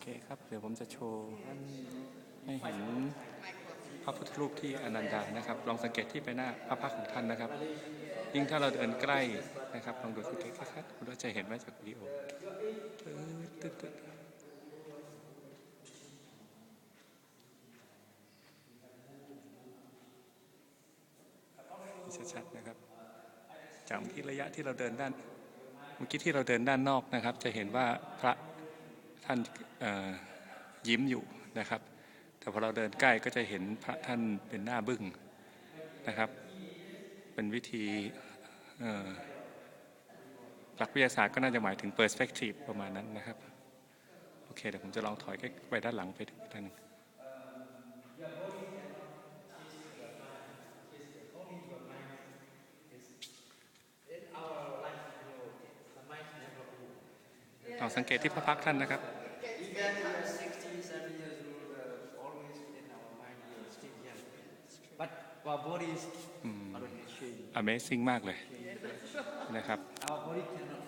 เคครับ เดี๋ยวผมจะโชว์ให้เห็นพระพุทธรูปที่อนันดานะครับ ลองสังเกตที่ใบหน้าพระพักตร์ของท่านนะครับ ยิ่งถ้าเราเดินใกล้นะครับ ลองดูสังเกตครับคุณก็จะเห็นไหมจากวิดีโอชัดๆนะครับ จากเมื่ระยะที่เราเดินด้าน เมื่อกี้ที่เราเดินด้านนอกนะครับ จะเห็นว่าพระ ท่านยิ้มอยู่นะครับ แต่พอเราเดินใกล้ก็จะเห็นพระท่านเป็นหน้าบึ้งนะครับ เป็นวิธีหลักวิทยาศาสตร์ก็น่าจะหมายถึง perspective ประมาณนั้นนะครับ โอเค เดี๋ยวผมจะลองถอยไปด้านหลังไปท่านหนึง ลองสังเกตที่พระพักตร์ท่านนะครับ Even we are 60, 70 years old, uh, always in our mind, we are still young. But our body is already changed. Amazing มากเลยนะครับ Our body cannot